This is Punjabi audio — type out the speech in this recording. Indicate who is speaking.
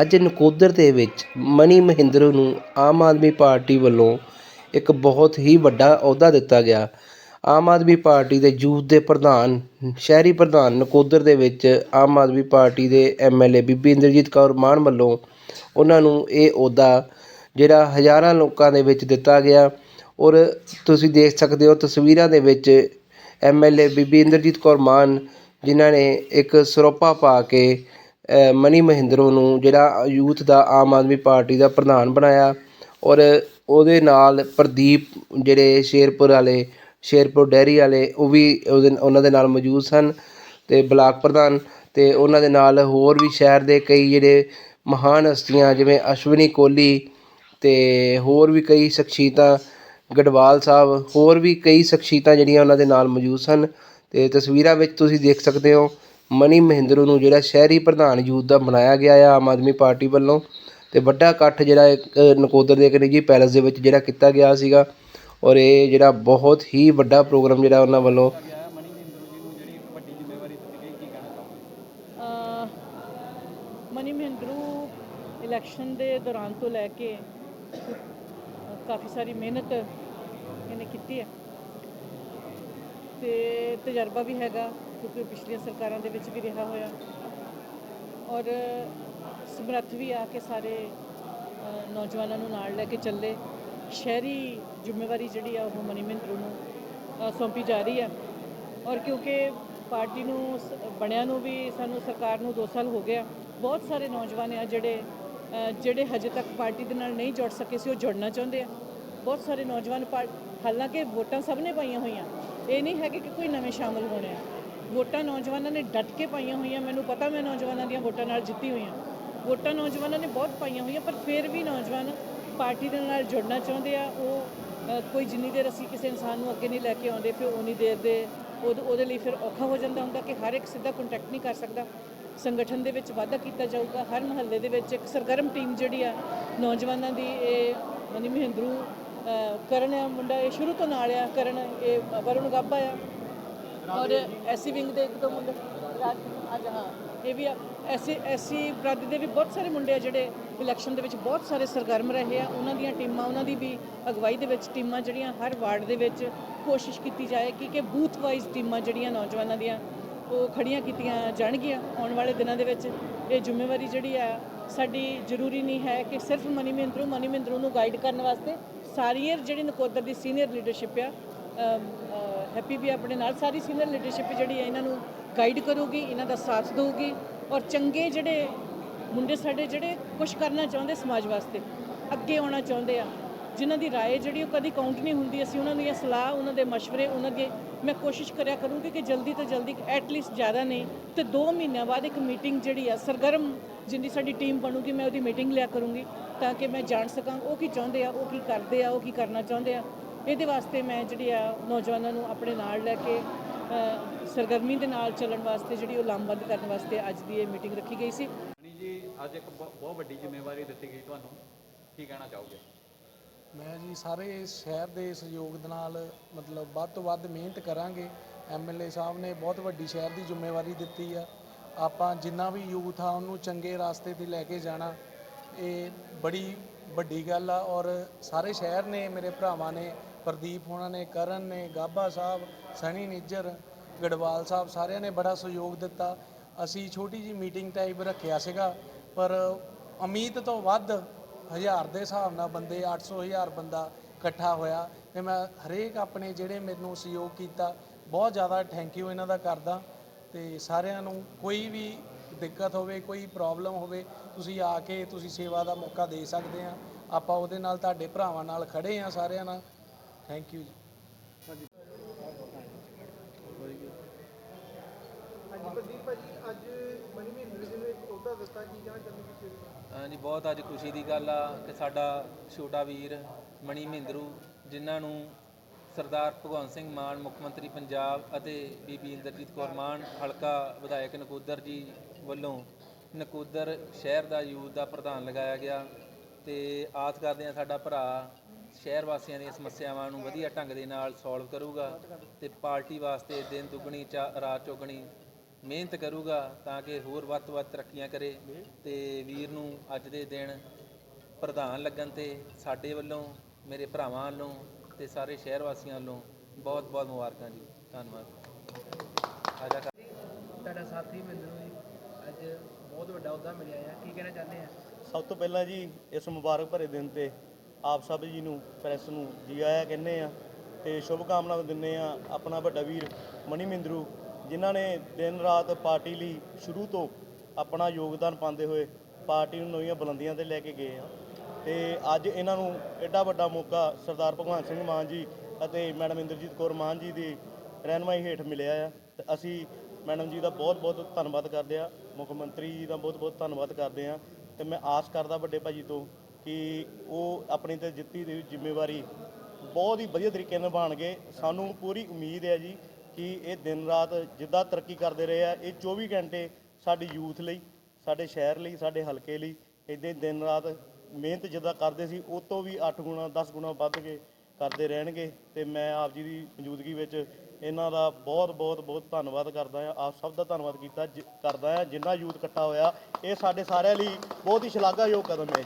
Speaker 1: ਅੱਜ ਨਕੋਦਰ ਦੇ ਵਿੱਚ ਮਨੀ ਮਹਿੰਦਰ ਨੂੰ ਆਮ ਆਦਮੀ ਪਾਰਟੀ ਵੱਲੋਂ ਇੱਕ ਬਹੁਤ ਹੀ ਵੱਡਾ ਅਹੁਦਾ ਦਿੱਤਾ ਗਿਆ। ਆਮ ਆਦਮੀ ਪਾਰਟੀ ਦੇ ਯੂਥ ਦੇ ਪ੍ਰਧਾਨ, ਸ਼ਹਿਰੀ ਪ੍ਰਧਾਨ ਨਕੋਦਰ ਦੇ ਵਿੱਚ ਆਮ ਆਦਮੀ ਪਾਰਟੀ ਦੇ ਐਮਐਲਏ ਬੀਬੀ ਇੰਦਰਜੀਤ ਕੌਰ ਮਾਨ ਵੱਲੋਂ ਉਹਨਾਂ ਨੂੰ ਇਹ ਅਹੁਦਾ ਜਿਹੜਾ ਹਜ਼ਾਰਾਂ ਲੋਕਾਂ ਦੇ ਵਿੱਚ ਦਿੱਤਾ ਗਿਆ। ਔਰ ਤੁਸੀਂ ਦੇਖ ਸਕਦੇ ਹੋ ਤਸਵੀਰਾਂ ਦੇ ਵਿੱਚ ਐਮਐਲਏ ਬੀਬੀ ਇੰਦਰਜੀਤ ਕੌਰ ਮਾਨ ਜਿਨ੍ਹਾਂ ਨੇ ਇੱਕ ਸਰੋਪਾ ਪਾ ਕੇ ਮਨੀ ਮਹਿੰਦਰੋਂ ਨੂੰ ਜਿਹੜਾ ਯੂਥ ਦਾ ਆਮ ਆਦਮੀ ਪਾਰਟੀ ਦਾ ਪ੍ਰਧਾਨ ਬਣਾਇਆ ਔਰ ਉਹਦੇ ਨਾਲ ਪ੍ਰਦੀਪ ਜਿਹੜੇ ਸ਼ੇਰਪੁਰ ਵਾਲੇ, ਸ਼ੇਰਪੁਰ ਡੈਰੀ ਵਾਲੇ, ਉਹ ਵੀ ਉਹਦੇ ਉਹਨਾਂ ਦੇ ਨਾਲ ਮੌਜੂਦ ਸਨ ਅਤੇ ਬਲਾਕ ਪ੍ਰਧਾਨ ਅਤੇ ਉਹਨਾਂ ਦੇ ਨਾਲ ਹੋਰ ਵੀ ਸ਼ਹਿਰ ਦੇ ਕਈ ਜਿਹੜੇ ਮਹਾਨ ਹਸਤੀਆਂ ਜਿਵੇਂ ਅਸ਼ਵਨੀ ਕੋਹਲੀ ਅਤੇ ਹੋਰ ਵੀ ਕਈ ਸ਼ਖਸੀਅਤਾਂ, ਗੜਵਾਲ ਸਾਹਿਬ, ਹੋਰ ਵੀ ਕਈ ਸ਼ਖਸੀਅਤਾਂ ਜਿਹੜੀਆਂ ਉਹਨਾਂ ਦੇ ਨਾਲ ਮੌਜੂਦ ਸਨ ਅਤੇ ਤਸਵੀਰਾਂ ਵਿੱਚ ਤੁਸੀਂ ਦੇਖ ਸਕਦੇ ਹੋ ਮਨੀ ਮਹਿੰਦਰ ਨੂੰ ਜਿਹੜਾ ਸ਼ਹਿਰੀ ਪ੍ਰਧਾਨ ਯੂਥ ਦਾ ਬਣਾਇਆ ਗਿਆ ਆ, ਆਮ ਆਦਮੀ ਪਾਰਟੀ ਵੱਲੋਂ, ਤੇ ਵੱਡਾ ਇਕੱਠ ਜਿਹੜਾ ਨਕੋਦਰ ਦੇ ਇੱਕ ਪੈਲਸ ਦੇ ਵਿੱਚ ਜਿਹੜਾ ਕੀਤਾ ਗਿਆ ਸੀਗਾ, ਔਰ ਇਹ ਜਿਹੜਾ ਬਹੁਤ ਹੀ ਵੱਡਾ ਪ੍ਰੋਗਰਾਮ ਜਿਹੜਾ ਉਹਨਾਂ ਵੱਲੋਂ
Speaker 2: ਮਨੀ ਮਹਿੰਦਰੂ ਇਲੈਕਸ਼ਨ ਦੇ ਦੌਰਾਨ ਤੋਂ ਲੈ ਕੇ ਕਾਫੀ ਸਾਰੀ ਮਿਹਨਤ ਇਹਨੇ ਕੀਤੀ ਹੈ। ਤੇ ਤਜਰਬਾ ਵੀ ਹੈਗਾ, ਕਿਉਂਕਿ ਪਿਛਲੀਆਂ ਸਰਕਾਰਾਂ ਦੇ ਵਿੱਚ ਵੀ ਰਿਹਾ ਹੋਇਆ। ਔਰ ਸਮਰੱਥ ਵੀ ਆ ਕੇ ਸਾਰੇ ਨੌਜਵਾਨਾਂ ਨੂੰ ਨਾਲ ਲੈ ਕੇ ਚੱਲੇ। ਸ਼ਹਿਰੀ ਜ਼ਿੰਮੇਵਾਰੀ ਜਿਹੜੀ ਆ, ਉਹ ਮਨੀ ਮਹਿੰਦਰੂ ਨੂੰ ਸੌਂਪੀ ਜਾ ਰਹੀ ਹੈ ਔਰ ਕਿਉਂਕਿ ਪਾਰਟੀ ਨੂੰ, ਸ- ਬਣਿਆ ਨੂੰ ਵੀ ਸਾਨੂੰ ਸਰਕਾਰ ਨੂੰ 2 ਸਾਲ ਹੋ ਗਿਆ ਬਹੁਤ ਸਾਰੇ ਨੌਜਵਾਨ ਆ ਜਿਹੜੇ ਜਿਹੜੇ ਹਜੇ ਤੱਕ ਪਾਰਟੀ ਦੇ ਨਾਲ ਨਹੀਂ ਜੁੜ ਸਕੇ ਸੀ, ਉਹ ਜੁੜਨਾ ਚਾਹੁੰਦੇ ਆ। ਬਹੁਤ ਸਾਰੇ ਨੌਜਵਾਨ ਪਾ- ਹਾਲਾਂਕਿ ਵੋਟਾਂ ਸਭ ਨੇ ਪਾਈਆਂ ਹੋਈਆਂ। ਇਹ ਨਹੀਂ ਹੈ ਕਿ ਕੋਈ ਨਵੇਂ ਸ਼ਾਮਲ ਹੋਣੇ ਆ। ਵੋਟਾਂ ਨੌਜਵਾਨਾਂ ਨੇ ਡਟ ਕੇ ਪਾਈਆਂ ਹੋਈਆਂ, ਮੈਨੂੰ ਪਤਾ ਮੈਂ ਨੌਜਵਾਨਾਂ ਦੀਆਂ ਵੋਟਾਂ ਨਾਲ ਜਿੱਤੀ ਹੋਈਆਂ ਵੋਟਾਂ ਨੌਜਵਾਨਾਂ ਨੇ ਬਹੁਤ ਪਾਈਆਂ ਹੋਈਆਂ, ਪਰ ਫਿਰ ਵੀ ਨੌਜਵਾਨ ਪਾਰਟੀ ਦੇ ਨਾਲ ਜੁੜਨਾ ਚਾਹੁੰਦੇ ਆ। ਉਹ ਕੋਈ ਜਿੰਨੀ ਦੇਰ ਅਸੀਂ ਕਿਸੇ ਇਨਸਾਨ ਨੂੰ ਅੱਗੇ ਨਹੀਂ ਲੈ ਕੇ ਆਉਂਦੇ, ਫਿਰ ਉਨੀ ਦੇਰ ਦੇ ਉਹਦ- ਉਹਦੇ ਲਈ ਫਿਰ ਔਖਾ ਹੋ ਜਾਂਦਾ ਹੁੰਦਾ ਕਿ ਹਰ ਇੱਕ ਸਿੱਧਾ ਕੰਟੈਕਟ ਨਹੀਂ ਕਰ ਸਕਦਾ। ਸੰਗਠਨ ਦੇ ਵਿੱਚ ਵਾਧਾ ਕੀਤਾ ਜਾਊਗਾ, ਹਰ ਮਹੱਲੇ ਦੇ ਵਿੱਚ ਇੱਕ ਸਰਗਰਮ ਟੀਮ ਜਿਹੜੀ ਆ, ਨੌਜਵਾਨਾਂ ਦੀ ਇਹ ਮਨੀ ਮਹਿੰਦਰੂ ਕਰਨ ਆ ਮੁੰਡਾ ਇਹ ਸ਼ੁਰੂ ਤੋਂ ਨਾਲ ਆ ਕਰਨ ਇਹ ਵਰੁਣ ਗਾਬਾ ਆ। ਔਰ ਐਸੀ ਵਿੰਗ ਦੇ ਇੱਕ ਦੋ ਮੁੰਡੇ। ਰਾਜ ਅੱਜ ਹਾਂ। ਇਹ ਵੀ ਐਸੀ ਐਸੀ ਬਰਾਦਰੀ ਦੇ ਵੀ ਬਹੁਤ ਸਾਰੇ ਮੁੰਡੇ ਆ ਜਿਹੜੇ ਇਲੈਕਸ਼ਨ ਦੇ ਵਿੱਚ ਬਹੁਤ ਸਾਰੇ ਸਰਗਰਮ ਰਹੇ ਆ। ਉਹਨਾਂ ਦੀਆਂ ਟੀਮਾਂ ਉਹਨਾਂ ਦੀ ਵੀ ਅਗਵਾਈ ਦੇ ਵਿੱਚ ਟੀਮਾਂ ਜਿਹੜੀਆਂ ਹਰ ਵਾਰਡ ਦੇ ਵਿੱਚ ਕੋਸ਼ਿਸ਼ ਕੀਤੀ ਜਾਏ ਕਿ ਕਿ ਬੂਥ ਵਾਈਜ਼ ਟੀਮਾਂ ਜਿਹੜੀਆਂ ਨੌਜਵਾਨਾਂ ਦੀਆਂ ਉਹ ਖੜੀਆਂ ਕੀਤੀਆਂ ਜਾਣਗੀਆਂ ਆਉਣ ਵਾਲੇ ਦਿਨਾਂ ਦੇ ਵਿੱਚ। ਇਹ ਜ਼ਿੰਮੇਵਾਰੀ ਜਿਹੜੀ ਆ ਸਾਡੀ ਜ਼ਰੂਰੀ ਨਹੀਂ ਹੈ ਕਿ ਸਿਰਫ ਮਨੀ ਮਹਿੰਦਰੂ ਮਨੀ ਮਹਿੰਦਰੂ ਨੂੰ ਗਾਈਡ ਕਰਨ ਵਾਸਤੇ ਸਾਰੀਆਂ ਜਿਹੜੀ ਨਕੋਦਰ ਦੀ ਸੀਨੀਅਰ ਲੀਡਰਸ਼ਿਪ ਆ ਹੈਪੀ ਵੀ ਆਪਣੇ ਨਾਲ, ਸਾਰੀ ਸੀਨੀਅਰ ਲੀਡਰਸ਼ਿਪ ਜਿਹੜੀ ਹੈ ਇਹਨਾਂ ਨੂੰ ਗਾਈਡ ਕਰੂਗੀ, ਇਹਨਾਂ ਦਾ ਸਾਥ ਦੇਊਗੀ ਔਰ ਚੰਗੇ ਜਿਹੜੇ ਮੁੰਡੇ ਸਾਡੇ ਜਿਹੜੇ ਕੁਝ ਕਰਨਾ ਚਾਹੁੰਦੇ ਸਮਾਜ ਵਾਸਤੇ, ਅੱਗੇ ਆਉਣਾ ਚਾਹੁੰਦੇ ਆ ਜਿਨ੍ਹਾਂ ਦੀ رائے ਜਿਹੜੀ ਉਹ ਕਦੀ ਕਾਊਂਟ ਨਹੀਂ ਹੁੰਦੀ, ਅਸੀਂ ਉਹਨਾਂ ਦੀਆਂ ਸਲਾਹ, ਉਹਨਾਂ ਦੇ ਮਸ਼ਵਰੇ, ਉਹਨਾਂ ਦੇ, ਮੈਂ ਕੋਸ਼ਿਸ਼ ਕਰਿਆ ਕਰੂੰਗੀ ਕਿ ਜਲਦੀ ਤੋਂ ਜਲਦੀ ਐਟ ਲੀਸਟ ਜ਼ਿਆਦਾ ਨਹੀਂ, ਤੇ 2 ਮਹੀਨਿਆਂ ਬਾਅਦ ਇੱਕ ਮੀਟਿੰਗ ਜਿਹੜੀ ਆ, ਸਰਗਰਮ ਜਿੰਨੀ ਸਾਡੀ ਟੀਮ ਬਣੂਗੀ, ਮੈਂ ਉਹਦੀ ਮੀਟਿੰਗ ਲਿਆ ਕਰੂੰਗੀ, ਤਾਂ ਕਿ ਮੈਂ ਜਾਣ ਸਕਾਂ ਉਹ ਕੀ ਚਾਹੁੰਦੇ ਆ, ਉਹ ਕੀ ਕਰਦੇ ਆ, ਉਹ ਕੀ ਕਰਨਾ ਚਾਹੁੰਦੇ ਆ। ਇਹਦੇ ਵਾਸਤੇ ਮੈਂ ਜਿਹੜੀ ਆ, ਨੌਜਵਾਨਾਂ ਨੂੰ ਆਪਣੇ ਨਾਲ ਲੈ ਕੇ ਸਰਗਰਮੀ ਦੇ ਨਾਲ ਚੱਲਣ ਵਾਸਤੇ ਜਿਹੜੀ ਉਹ ਲਾਮਬੰਦ ਕਰਨ ਵਾਸਤੇ ਅੱਜ ਦੀ ਇਹ ਮੀਟਿੰਗ ਰੱਖੀ ਗਈ ਸੀ।
Speaker 3: ਜੀ, ਅੱਜ ਇੱਕ ਬਹੁਤ ਵੱਡੀ ਜ਼ਿੰਮੇਵਾਰੀ ਦਿੱਤੀ ਗਈ ਤੁਹਾਨੂੰ। ਕੀ ਕਹਿਣਾ ਚਾਹੋਗੇ?
Speaker 4: ਮੈਂ ਜੀ ਸਾਰੇ ਸ਼ਹਿਰ ਦੇ ਸਹਿਯੋਗ ਦੇ ਨਾਲ, ਮਤਲਬ ਵੱਧ ਤੋਂ ਵੱਧ ਮਿਹਨਤ ਕਰਾਂਗੇ। ਐਮਐਲਏ ਸਾਹਿਬ ਨੇ ਬਹੁਤ ਵੱਡੀ ਸ਼ਹਿਰ ਦੀ ਜ਼ਿੰਮੇਵਾਰੀ ਦਿੱਤੀ ਆ। ਆਪਾਂ ਜਿੰਨਾ ਵੀ ਯੂਥ ਆ, ਉਹਨੂੰ ਚੰਗੇ ਰਾਸਤੇ ਤੇ ਲੈ ਕੇ ਜਾਣਾ, ਇਹ ਬੜੀ ਵੱਡੀ ਗੱਲ ਆ। ਔਰ ਸਾਰੇ ਸ਼ਹਿਰ ਨੇ, ਮੇਰੇ ਭਰਾਵਾਂ ਨੇ, ਪ੍ਰਦੀਪ ਹੋਣਾ ਨੇ, ਕਰਨ ਨੇ, ਗਾਬਾ ਸਾਹਿਬ ਸਨੀ ਨਿੱਜਰ, ਗੜਵਾਲ ਸਾਹਿਬ, ਸਾਰਿਆਂ ਨੇ ਬੜਾ ਸਹਿਯੋਗ ਦਿੱਤਾ। ਅਸੀਂ ਛੋਟੀ ਜੀ ਮੀਟਿੰਗ ਟਾਈਪ ਰੱਖਿਆ ਸੀਗਾ, ਪਰ ਉਮੀਦ ਤੋਂ ਵੱਧ ਹਜ਼ਾਰ ਦੇ ਹਿਸਾਬ ਨਾਲ ਬੰਦੇ 800 ਹਜ਼ਾਰ ਬੰਦਾ ਇਕੱਠਾ ਹੋਇਆ ਤੇ ਮੈਂ ਹਰੇਕ ਆਪਣੇ ਜਿਹੜੇ ਮੈਨੂੰ ਸਹਿਯੋਗ ਕੀਤਾ, ਬਹੁਤ ਜ਼ਿਆਦਾ ਥੈਂਕ ਯੂ ਇਹਨਾਂ ਦਾ ਕਰਦਾ ਤੇ ਸਾਰਿਆਂ ਨੂੰ ਕੋਈ ਵੀ ਦਿੱਕਤ ਹੋਵੇ, ਕੋਈ ਪ੍ਰੋਬਲਮ ਹੋਵੇ, ਤੁਸੀਂ ਆ ਕੇ ਤੁਸੀਂ ਸੇਵਾ ਦਾ ਮੌਕਾ ਦੇ ਸਕਦੇ ਆ। ਆਪਾਂ ਉਹਦੇ ਨਾਲ ਤੁਹਾਡੇ ਭਰਾਵਾਂ ਨਾਲ ਖੜੇ ਆ ਸਾਰਿਆਂ ਨਾਲ। ਥੈਂਕ ਯੂ ਜੀ।
Speaker 5: ਹਾਂਜੀ ਬਹੁਤ ਅੱਜ ਖੁਸ਼ੀ ਦੀ ਗੱਲ ਆ ਕਿ ਸਾਡਾ ਛੋਟਾ ਵੀਰ ਮਣੀ ਮਹਿੰਦਰੂ, ਜਿਨ੍ਹਾਂ ਨੂੰ ਸਰਦਾਰ ਭਗਵੰਤ ਸਿੰਘ ਮਾਨ, ਮੁੱਖ ਮੰਤਰੀ ਪੰਜਾਬ ਅਤੇ ਬੀਬੀ ਇੰਦਰਜੀਤ ਕੌਰ ਮਾਨ, ਹਲਕਾ ਵਿਧਾਇਕ ਨਕੋਦਰ ਜੀ ਵੱਲੋਂ ਨਕੋਦਰ ਸ਼ਹਿਰ ਦਾ ਯੂਥ ਦਾ ਪ੍ਰਧਾਨ ਲਗਾਇਆ ਗਿਆ ਤੇ ਆਸ ਕਰਦੇ ਆ ਸਾਡਾ ਭਰਾ ਸ਼ਹਿਰ ਵਾਸੀਆਂ ਦੀਆਂ ਸਮੱਸਿਆਵਾਂ ਨੂੰ ਵਧੀਆ ਢੰਗ ਦੇ ਨਾਲ ਸੋਲਵ ਕਰੂਗਾ ਤੇ ਪਾਰਟੀ ਵਾਸਤੇ ਦਿਨ ਦੁੱਗਣੀ ਚਾ- ਰਾਤ ਚੌਗਣੀ ਮਿਹਨਤ ਕਰੂਗਾ ਤਾਂ ਕਿ ਹੋਰ ਵੱਧ ਤੋਂ ਵੱਧ ਤਰੱਕੀਆਂ ਕਰੇ ਤੇ ਵੀਰ ਨੂੰ ਅੱਜ ਦੇ ਦਿਨ ਪ੍ਰਧਾਨ ਲੱਗਣ ਤੇ ਸਾਡੇ ਵੱਲੋਂ ਮੇਰੇ ਭਰਾਵਾਂ ਵੱਲੋਂ ਤੇ ਸਾਰੇ ਸ਼ਹਿਰ ਵਾਸੀਆਂ ਵੱਲੋਂ ਬਹੁਤ ਬਹੁਤ ਮੁਬਾਰਕਾਂ ਜੀ। ਧੰਨਵਾਦ। ਆਜਾ ਕਰ
Speaker 6: ਤੁਹਾਡਾ ਸਾਥੀ ਮੈਨੂੰ ਜੀ ਅੱਜ ਬਹੁਤ ਵੱਡਾ ਅਹੁਦਾ ਮਿਲਿਆ ਆ। ਕੀ ਕਹਿਣਾ ਚਾਹੁੰਦੇ ਆ?
Speaker 7: ਸਭ ਤੋਂ ਪਹਿਲਾਂ ਜੀ ਇਸ ਮੁਬਾਰਕ ਭਰੇ ਦਿਨ ਤੇ ਆਪ ਸਭ ਜੀ ਨੂੰ ਪ੍ਰੈਸ ਨੂੰ ਜੀ ਆਇਆਂ ਕਹਿੰਦੇ ਆ ਤੇ ਸ਼ੁਭ ਕਾਮਨਾਵਾਂ ਦਿੰਦੇ ਆ ਆਪਣਾ ਵੱਡਾ ਵੀਰ ਮਣੀ ਮਿੰਦਰੂ ਜਿਨ੍ਹਾਂ ਨੇ ਦਿਨ ਰਾਤ ਪਾਰਟੀ ਲਈ ਸ਼ੁਰੂ ਤੋਂ ਆਪਣਾ ਯੋਗਦਾਨ ਪਾਉਂਦੇ ਹੋਏ ਪਾਰਟੀ ਨੂੰ ਨਵੀਆਂ ਬੁਲੰਦੀਆਂ ਤੇ ਲੈ ਕੇ ਗਏ ਆ। ਤੇ ਅੱਜ ਇਹਨਾਂ ਨੂੰ ਐਡਾ ਵੱਡਾ ਮੌਕਾ ਸਰਦਾਰ ਭਗਵੰਤ ਸਿੰਘ ਮਾਨ ਜੀ ਅਤੇ ਮੈਡਮ ਇੰਦਰਜੀਤ ਕੌਰ ਮਾਨ ਜੀ ਦੀ ਰਹਿਨਮਾਈ ਹੇਠ ਮਿਲਿਆ ਆ। ਤੇ ਅਸੀਂ ਮੈਡਮ ਜੀ ਦਾ ਬਹੁਤ ਬਹੁਤ ਧੰਨਵਾਦ ਕਰਦੇ ਆ। ਮੁੱਖ ਮੰਤਰੀ ਜੀ ਦਾ ਬਹੁਤ ਬਹੁਤ ਧੰਨਵਾਦ ਕਰਦੇ ਆ। ਤੇ ਮੈਂ ਆਸ ਕਰਦਾ ਵੱਡੇ ਭਾਜੀ ਤੋਂ ਕਿ ਉਹ ਆਪਣੀ ਤੇ ਜਿੱਤੀ ਦੀ ਜ਼ਿੰਮੇਵਾਰੀ ਬਹੁਤ ਹੀ ਵਧੀਆ ਤਰੀਕੇ ਨਾਲ ਨਿਭਾਉਣਗੇ। ਸਾਨੂੰ ਪੂਰੀ ਉਮੀਦ ਹੈ ਜੀ ਕਿ ਇਹ ਦਿਨ ਰਾਤ ਜਿੱਦਾਂ ਤਰੱਕੀ ਕਰਦੇ ਰਹੇ ਆ, ਇਹ 24 ਘੰਟੇ ਸਾਡੀ ਯੂਥ ਲਈ, ਸਾਡੇ ਸ਼ਹਿਰ ਲਈ, ਸਾਡੇ ਹਲਕੇ ਲਈ, ਇਦਾਂ ਦਿਨ ਰਾਤ ਮਿਹਨਤ ਜਿੱਦਾਂ ਕਰਦੇ ਸੀ, ਉਹ ਤੋਂ ਵੀ 8 ਗੁਣਾ 10 ਗੁਣਾ ਵੱਧ ਕੇ ਕਰਦੇ ਰਹਿਣਗੇ ਤੇ ਮੈਂ ਆਪ ਜੀ ਦੀ ਮੌਜੂਦਗੀ ਵਿੱਚ ਇਹਨਾਂ ਦਾ ਬਹੁਤ ਬਹੁਤ ਬਹੁਤ ਧੰਨਵਾਦ ਕਰਦਾ ਹਾਂ, ਆਪ ਸਭ ਦਾ ਧੰਨਵਾਦ ਕੀਤਾ, ਜ- ਕਰਦਾ ਹਾਂ, ਜਿੰਨਾ ਯੂਥ ਇਕੱਠਾ ਹੋਇਆ, ਇਹ ਸਾਡੇ ਸਾਰਿਆਂ ਲਈ ਬਹੁਤ ਹੀ ਸ਼ਲਾਘਾਯੋਗ ਕਦਮ ਹੈ।